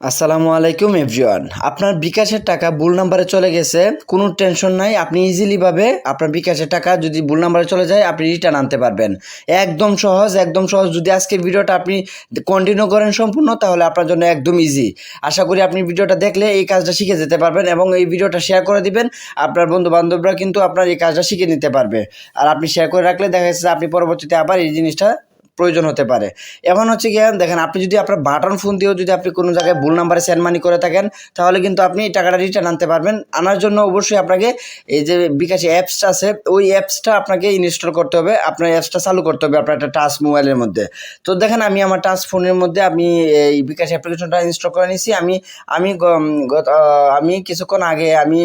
আসসালামু আলাইকুম এভরিওয়ান। আপনার বিকাশের টাকা ভুল নাম্বারে চলে গেছে, কোনো টেনশন নাই, আপনি ইজিলি ভাবে আপনার বিকাশের টাকা যদি ভুল নাম্বারে চলে যায়, আপনি রিটার্ন আনতে পারবেন। একদম সহজ একদম সহজ। যদি আজকের ভিডিওটা আপনি কন্টিনিউ করেন সম্পূর্ণ, তাহলে আপনার জন্য একদম ইজি আশা করি আপনি ভিডিওটা দেখলে এই কাজটা শিখে যেতে পারবেন এবং এই ভিডিওটা শেয়ার করে দিবেন। আপনার বন্ধু বান্ধবরা কিন্তু আপনার এই কাজটা শিখে নিতে পারবে। আর আপনি শেয়ার করে রাখলে দেখা যাচ্ছে আপনি পরবর্তীতে আবার এই জিনিসটা প্রয়োজন হতে পারে। এখন হচ্ছে গিয়ে, দেখেন আপনি যদি আপনার বাটন ফোন দিয়েও যদি আপনি কোনো জায়গায় ভুল নাম্বারে সেন্ড মানি করে থাকেন, তাহলে কিন্তু আপনি এই টাকাটা রিটার্ন আনতে পারবেন। আনার জন্য অবশ্যই আপনাকে এই যে বিকাশ অ্যাপসটা আছে, ওই অ্যাপসটা আপনাকে ইনস্টল করতে হবে। আপনার অ্যাপসটা চালু করতে হবে আপনার একটা টাচ মোবাইলের মধ্যে। তো দেখেন, আমি আমার টাচ ফোনের মধ্যে আমি এই বিকাশ অ্যাপ্লিকেশনটা ইনস্টল করে নিয়েছি। আমি আমি আমি কিছুক্ষণ আগে আমি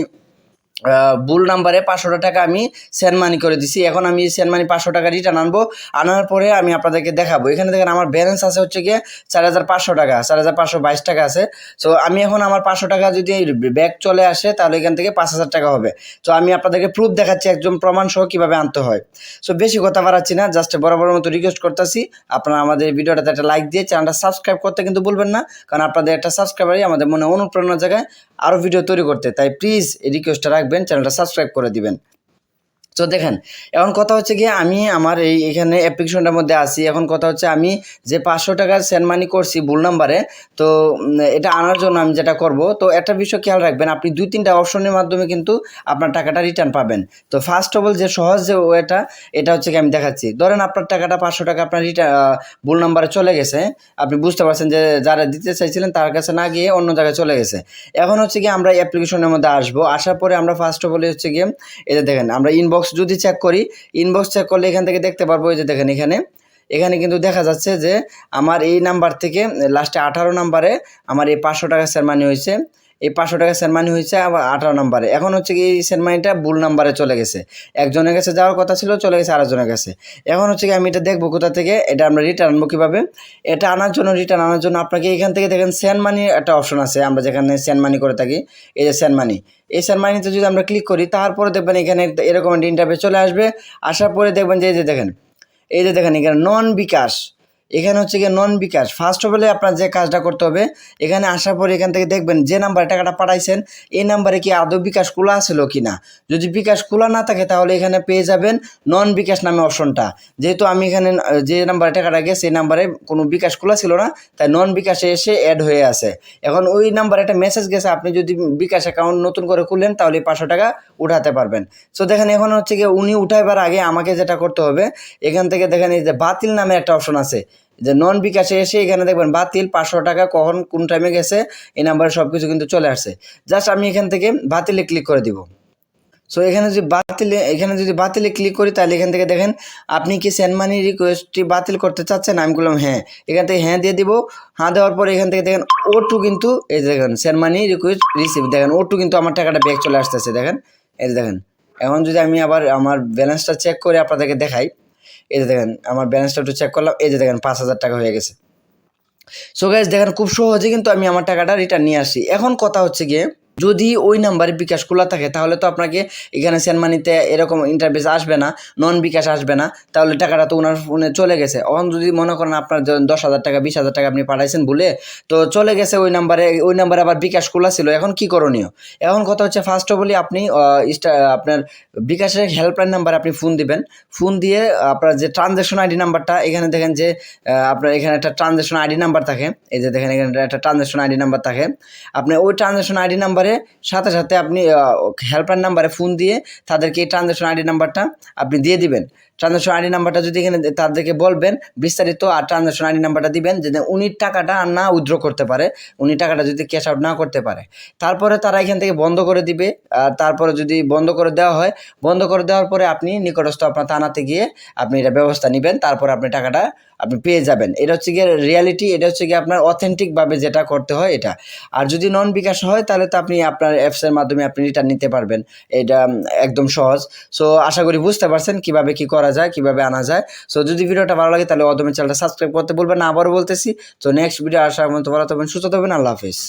ভুল নাম্বারে পাঁচশো টাকা আমি সেন্ড মানি করে দিছি। এখন আমি সেন্ড মানি পাঁচশো টাকা রিটার্ন আনব। আনার পরে আমি আপনাদেরকে দেখাবো। এখানে দেখেন আমার ব্যালেন্স আছে হচ্ছে গিয়ে চার হাজার পাঁচশো টাকা, চার হাজার পাঁচশো বাইশ টাকা আছে। সো আমি এখন আমার পাঁচশো টাকা যদি ব্যাগ চলে আসে, তাহলে এখান থেকে পাঁচ হাজার টাকা হবে। তো আমি আপনাদেরকে প্রুফ দেখাচ্ছি, একদম প্রমাণ সহ কীভাবে আনতে হয়। সো বেশি কথা বাড়াচ্ছি না জাস্ট বরাবর মতো রিকোয়েস্ট করতেছি। আপনারা আমাদের ভিডিওটাতে একটা লাইক দিয়ে চ্যানেলটা সাবস্ক্রাইব করতে কিন্তু ভুলবেন না, কারণ আপনাদের একটা সাবস্ক্রাইবারই আমাদের মনে অনুপ্রেরণার জায়গায় আরও ভিডিও তৈরি করতে। তাই প্লিজ এই রিকোয়েস্টটা চ্যানেলটা সাবস্ক্রাইব করে দিবেন। তো দেখেন, এখন কথা হচ্ছে গিয়ে আমি আমার এই এখানে অ্যাপ্লিকেশনটার মধ্যে আসি এখন কথা হচ্ছে আমি যে পাঁচশো টাকার সেন্ড মানি করছি ভুল নাম্বারে তো এটা আনার জন্য আমি যেটা করব, তো একটা বিষয় খেয়াল রাখবেন, আপনি দুই তিনটা অপশনের মাধ্যমে কিন্তু আপনার টাকাটা রিটার্ন পাবেন। তো ফার্স্ট অফ অল যে সহজ যে ওয়েটা, এটা হচ্ছে কি আমি দেখাচ্ছি। ধরেন আপনার টাকাটা পাঁচশো টাকা আপনার রিটার্ন ভুল নাম্বারে চলে গেছে, আপনি বুঝতে পারছেন যে যারা দিতে চাইছিলেন তার কাছে না গিয়ে অন্য জায়গায় চলে গেছে। এখন হচ্ছে কি আমরা অ্যাপ্লিকেশনের মধ্যে আসব, আসার পরে আমরা ফার্স্ট অফ অল হচ্ছে গিয়ে যে দেখেন, আমরা ইনবক্স যদি চেক করি ইনবক্স চেক করলে এখান থেকে দেখতে পারব এই যে দেখেন এখানে। এখানে কিন্তু দেখা যাচ্ছে যে আমার এই নাম্বার থেকে লাস্টে আঠারো নাম্বারে আমার এই পাঁচশো টাকা সেরমানি হয়েছে। এই পাঁচশো টাকা সেরমানি হয়েছে আবার আঠারো নাম্বারে। এখন হচ্ছে কি এই সেরমানিটা ভুল নাম্বারে চলে গেছে। একজনের কাছে যাওয়ার কথা ছিল, চলে গেছে আরেকজনের কাছে। এখন হচ্ছে কি আমি এটা দেখব কোথা থেকে, এটা আমরা রিটার্ন আনব কীভাবে? এটা আনার জন্য রিটার্ন আনার জন্য আপনাকে এখান থেকে দেখেন সেন্ড মানির একটা অপশন আছে, আমরা যেখানে সেন্ড মানি করে থাকি, এই যে সেন্ড মানি এই সেন্ড মানিতে যদি আমরা ক্লিক করি, তারপরে দেখবেন এখানে এরকম ইন্টারভিউ চলে আসবে। আসার পরে দেখবেন যে, এই যে দেখেন, এই যে দেখেন এখানে নন বিকাশ এখানে হচ্ছে গিয়ে নন বিকাশ। ফার্স্ট অফ অলে আপনার যে কাজটা করতে হবে, এখানে আসার পরে এখান থেকে দেখবেন যে নাম্বারে টাকাটা পাঠাইছেন, এই নাম্বারে কি আদৌ বিকাশ খোলা আছিল কি না যদি বিকাশ খোলা না থাকে তাহলে এখানে পেয়ে যাবেন নন বিকাশ নামে অপশনটা। যেহেতু আমি এখানে, যে নাম্বারে টাকাটা গেছে সেই নাম্বারে কোনো বিকাশ খোলা ছিল না, তাই নন বিকাশে এসে অ্যাড হয়ে আছে। এখন ওই নাম্বারে একটা মেসেজ গেছে, আপনি যদি বিকাশ অ্যাকাউন্ট নতুন করে খুললেন, তাহলে পাঁচশো টাকা উঠাতে পারবেন। সো দেখেন, এখন হচ্ছে গিয়ে উনি উঠাইবার আগে আমাকে যেটা করতে হবে, এখান থেকে দেখেন এই যে বাতিল নামে একটা অপশন আছে। যে নন বিকাশে এসে এখানে দেখবেন বাতিল, পাঁচশো টাকা কখন কোন টাইমে গেছে, এই নাম্বারে সব কিছু কিন্তু চলে আসছে। জাস্ট আমি এখান থেকে বাতিলে ক্লিক করে দিব। সো এখানে যদি বাতিলে, এখানে যদি বাতিলে ক্লিক করি, তাহলে এখান থেকে দেখেন, আপনি কি সেন্ড মানি রিকোয়েস্টটি বাতিল করতে চাচ্ছেন? আমি বললাম হ্যাঁ। এখান থেকে হ্যাঁ দিয়ে দিব। হ্যাঁ দেওয়ার পরে এখান থেকে দেখেন ও টু কিন্তু, এই দেখেন সেন্ড মানি রিকোয়েস্ট রিসিভ দেখেন ও টু কিন্তু আমার টাকাটা ব্যাক চলে আসতেছে, দেখেন। এই দেখেন, এখন যদি আমি আবার আমার ব্যালেন্সটা চেক করে আপনাদেরকে দেখাই এই যে দেখেন, আমার ব্যালেন্সটা একটু চেক করলাম, এই যে দেখেন, পাঁচ হাজার টাকা হয়ে গেছে। সো গাইজ দেখেন, খুব সহজে কিন্তু আমি আমার টাকাটা রিটার্ন নিয়ে আসি এখন কথা হচ্ছে গিয়ে যদি ওই নাম্বারে বিকাশ খোলা থাকে, তাহলে তো আপনাকে এখানে সেন্ড মানিতে এরকম ইন্টারভিউস আসবে না নন বিকাশ আসবে না, তাহলে টাকাটা তো ওনার ফোনে চলে গেছে। এখন যদি মনে করেন আপনার দশ হাজার টাকা, বিশ হাজার টাকা আপনি পাঠাইছেন ভুলে তো চলে গেছে ওই নাম্বারে ওই নাম্বারে আবার বিকাশ খোলা ছিল, এখন কি করণীয়? এখন কথা হচ্ছে ফার্স্ট অফ অলি আপনি আপনার বিকাশের হেল্পলাইন নাম্বারে আপনি ফোন দিবেন। ফোন দিয়ে আপনার যে ট্রানজ্যাকশন আইডি নাম্বারটা এখানে দেখেন যে আপনার এখানে একটা ট্রানজ্যাকশন আইডি নাম্বার থাকে। এই যে দেখেন, এখানে একটা ট্রানজ্যাকশন আইডি নাম্বার থাকে। আপনি ওই ট্রানজ্যাকশন আইডি নাম্বারে সাথে সাথে আপনি হেল্পলাইন নাম্বারে ফোন দিয়ে তাদেরকে এই ট্রানজ্যাকশন আইডি নাম্বারটা আপনি দিয়ে দিবেন। ট্রানজ্যাকশন আইডি নাম্বারটা যদি এখানে তাদেরকে বলবেন, বিস্তারিত আর ট্রানজাকশন আইডি নাম্বারটা দিবেন যে উনি টাকাটা আর না উইথড্র করতে পারে, উনি টাকাটা যদি ক্যাশ আউট না করতে পারে। তারপরে তারা এখান থেকে বন্ধ করে দিবে, আর তারপরে যদি বন্ধ করে দেওয়া হয়, বন্ধ করে দেওয়ার পরে আপনি নিকটস্থ আপনার থানাতে গিয়ে আপনি এটা ব্যবস্থা নেবেন, তারপরে আপনি টাকাটা আপনি পেয়ে যাবেন। এটা হচ্ছে গিয়ে রিয়ালিটি এটা হচ্ছে গিয়ে আপনার অথেন্টিকভাবে যেটা করতে হয় এটা। আর যদি নন বিকাশ হয়, তাহলে তো আপনি আপনার অ্যাপসের মাধ্যমে আপনি রিটার্ন নিতে পারবেন। এটা একদম সহজ। সো আশা করি বুঝতে পারছেন কীভাবে কি করা যায়, কীভাবে আনা যায়। সো যদি ভিডিওটা ভালো লাগে, তাহলে অদমের চ্যানেলটা সাবস্ক্রাইব করতে বলবেন না। আবারও বলতেছি, তো নেক্সট ভিডিও আসার মতো ভালো থাকবেন, সুস্থ থাকবেন, আল্লাহ হাফিজ।